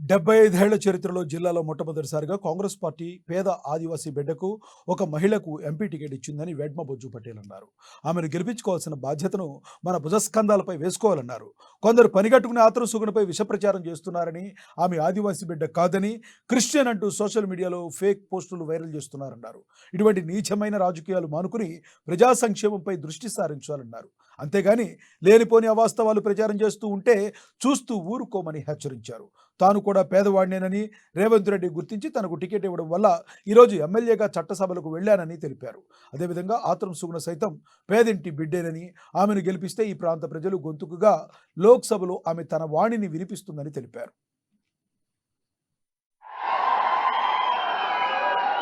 డెబ్బై ఐదేళ్ళ చరిత్రలో జిల్లాలో మొట్టమొదటిసారిగా కాంగ్రెస్ పార్టీ పేద ఆదివాసీ బిడ్డకు ఒక మహిళకు ఎంపీ టికెట్ ఇచ్చిందని వెడ్మ బొజ్జు పటేల్ అన్నారు. ఆమెను గెలిపించుకోవాల్సిన బాధ్యతను మన భుజస్కంధాలపై వేసుకోవాలన్నారు. కొందరు పనిగట్టుకుని ఆతరు సుగుణపై విషప్రచారం చేస్తున్నారని ఆమె ఆదివాసీ బిడ్డ కాదని క్రిస్టియన్ అంటూ సోషల్ మీడియాలో ఫేక్ పోస్టులు వైరల్ చేస్తున్నారన్నారు. ఇటువంటి నీచమైన రాజకీయాలు మానుకుని ప్రజా సంక్షేమంపై దృష్టి సారించాలన్నారు. అంతేగాని లేనిపోని అవాస్తవాలు ప్రచారం చేస్తూ ఉంటే చూస్తూ ఊరుకోమని హెచ్చరించారు. తాను కూడా పేదవాడినేనని రేవంత్ రెడ్డి గుర్తించి తనకు టికెట్ ఇవ్వడం వల్ల ఈరోజు ఎమ్మెల్యేగా చట్టసభలకు వెళ్ళానని తెలిపారు. అదేవిధంగా ఆత్రం సుగుణ సైతం పేదింటి బిడ్డేనని ఆమెను గెలిపిస్తే ఈ ప్రాంత ప్రజలు గొంతుకుగా లోక్సభలో ఆమె తన వాణిని వినిపిస్తుందని తెలిపారు.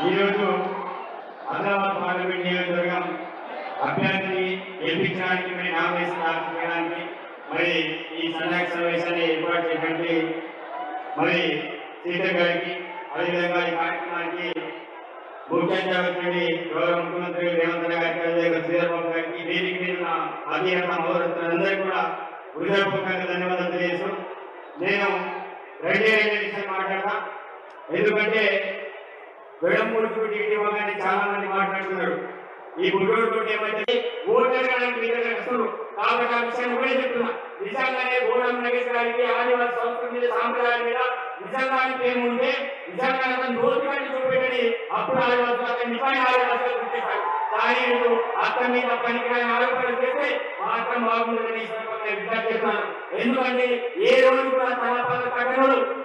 ఈరోజు ఆదిలాబాద్ పార్లమెంట్ నియోజకవర్గం అభ్యర్థి గెలిపించడానికి మరి నామినేషన్ దాఖలు చేయడానికి మరి ఈ సన్నాహక సమావేశాన్ని ఏర్పాటు చేయడానికి మరి సీతర్ గారికి అదేవిధంగా ఈ కార్యక్రమానికి ముఖ్య గౌరవ ముఖ్యమంత్రి రేవంత్ రెడ్డి గారికి అదేవిధంగా శ్రీధర్బాబు గారికి దీనికి మీద నా అధికార మహోదరులందరికీ కూడా హృదయపూర్వకంగా ధన్యవాదాలు తెలియజేస్తూ నేను రెండే రెండు విషయం మాట్లాడతా. ఎందుకంటే వెడమూడు టికెట్ ఇవ్వగానే చాలా మంది మాట్లాడుతున్నారు. ఈ గుడ్డోడు తోటి ఏమైతే ఓటర్గానికి మీద వస్తున్నారు కాబట్టి ఆ విషయాన్ని కూడా చెప్తున్నా. నిజంగానే గోడం నగేశ్వరానికి గారికి ఆదివాసీ సంస్కృతి మీద సాంప్రదాయం మీద నిజంగానే ప్రేమ ఉంటే నిజంగా అతను నోటిగానే చూపెట్టని అప్పుడు ఆదివాసులు అతను నిజమైన ఆదివాసులు గుర్తిస్తారు కానీ వీళ్ళు అత్త మీద పనికిరాని ఆరోపణలు చేస్తే మాత్రం బాగుంటుందని ఈ సందర్భంగా విజ్ఞప్తి చేస్తున్నాను. ఎందుకంటే ఏ రోజు కూడా తన పద కట్టనుడు